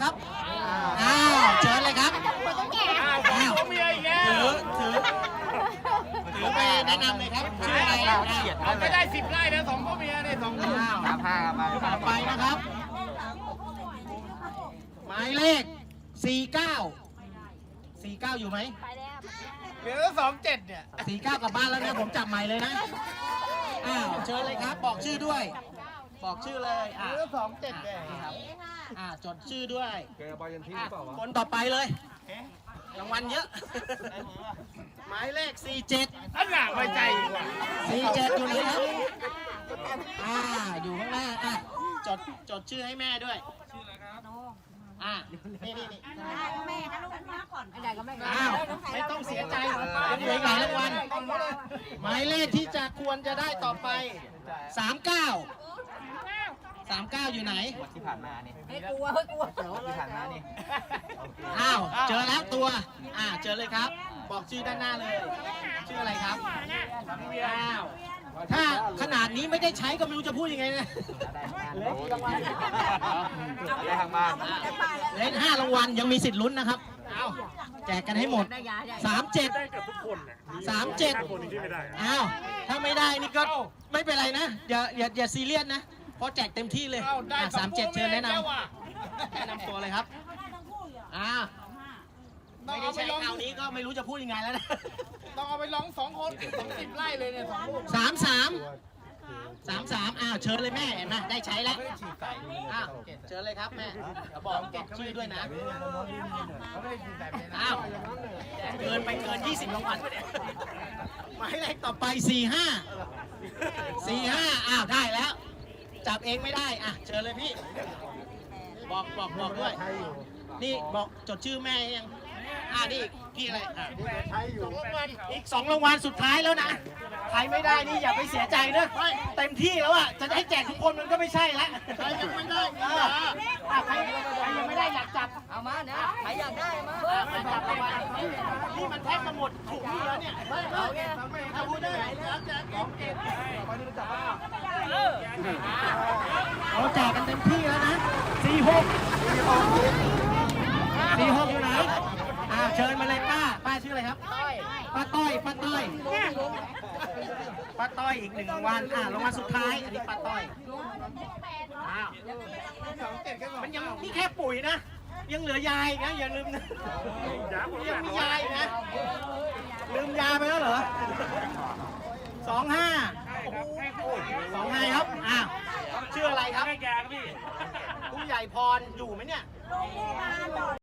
ครับ อ้าวเชิญเลยครับ อ้าวผมก็มีอีกแล้วถือถือถือไปแนะนำเลยครับชื่ออะไรอะเอาไปได้สิบไร่นะสองพ่อเมียเนี่ยสองคนอ้าวสามห้าครับต่อไปนะครับ หมายเลข 49 49 อยู่ไหม เหลือสองเจ็ดเนี่ย 49 กลับบ้านแล้วนะผมจับใหม่เลยนะ อ้าวเชิญเลยครับ บอกชื่อด้วย บอกชื่อเลยเหอะลือสองเจ็ดเนี่ยอ่าจดชื่อด้วยเกย์บอลยันที่หรือเปล่าวะคนต่อไปเลยรางวัลเยอะ หมายเลข 47อันหนาไว้ใจอีกว่า47อยู่ไหนครับอ่าอยู่ข้างหน้าอะจดจดชื่อให้แม่ด้วย ชื่ออะไรครับอ่านี่นี่นี่แม่นะลูกมาก่อนอะไรก็ไม่อ้าวไม่ต้องเสียใจยังเหลืออีกหลายรางวัลหมายเลขที่จะควรจะได้ต่อไป 39 39อยู่ไหนที่ผ่านมานี่ไม่กลัวไม่กลัวที่ผ่านมานี่อ้าวเจอแล้วตัว อ่าเจอเลยครับ บอกชื่อด้านหน้าเลย ชื่ออะไรครับอ้าวถ้าขนาดนี้ไม่ได้ใช้ก็ไม่รู้จะพูดยังไงนะ ได้ทางบ้าน เล่นห้ารางวัลยังมีสิทธิ์ลุ้นนะครับ เอาแจกกันให้หมดสามเจ็ดสามเจ็ดอ้าวถ้าไม่ได้นี่ก็ไม่เป็นไรนะ อย่าอย่าอย่าซีเรียสนะ เพราะแจกเต็มที่เลยเอาได้อะสอสางมเจ็ดพ่อเชิญแนะนแล้วว่ะำแนะนำตัวเลยครับอ้าวต้อไม่งได้เอาไปใช้ลองคราวนี้ก็ไม่รู้จะพูดยังไงแล้วนะต้องเอาไปลองสองคนสองสิบไร่เลยเนี่ยสองลูกสามสามสามสามอ้าวเชิญเลยแม่เห็นไหมได้ใช้แล้วไม่ได้ฉีดใส่อ้าวเชิญเลยครับแม่เดี๋ยวบอกเก็บชื่อด้วยนะเขาไม่ได้ฉีดใส่ไปนะอ้าวเกินไปเกิน20รางวัลไปเนี่ยหมายเลขต่อไป45 45อ้าวได้แล้ว จับเองไม่ได้อะเชิญเลยพี่ บอกบอกบอกด้วย นี่บอกจดชื่อแม่ยังอ่านี่พี่อะไรอะสองรางวัลอีกสองรางวัลสุดท้ายแล้วนะใครไม่ได้นี่อย่าไปเสียใจนะเต็มที่แล้วอะจะให้แจกทุกคนมันก็ไม่ใช่ละใครยังไม่ได้เอออะใครใครยังไม่ได้อยากจับเอามาเนี่ยใครอยากได้มาอะมาจับรางวัลนี่มันแทบจะหมดถุงนี่แล้วเนี่ยเอาเนี่ยถ้าพูดได้แล้วแจกสองเก็บ เราแจกกันเต็มที่แล้วนะสี่หกสี่หกอยู่ไหนอ่าเชิญมาเลยป้า ป้าชื่ออะไรครับ ป้าต้อย ป้าต้อย ป้าต้อยอีกหนึ่งรางวัลอ่ารางวัลสุดท้าย อันนี้ป้าต้อยอ้าวสองเจ็ดแค่สองมันยังนี่แค่ปุ๋ยนะ ยังเหลือยายอีกนะอย่าลืมนะ ยังมียายอีกนะ ลืมยาไปแล้วเหรอสองห้า สองนายครับอ้าวชื่ออะไรครับให้แกครับพี่ผู้ใหญ่พรอยู่ไหมเนี่ย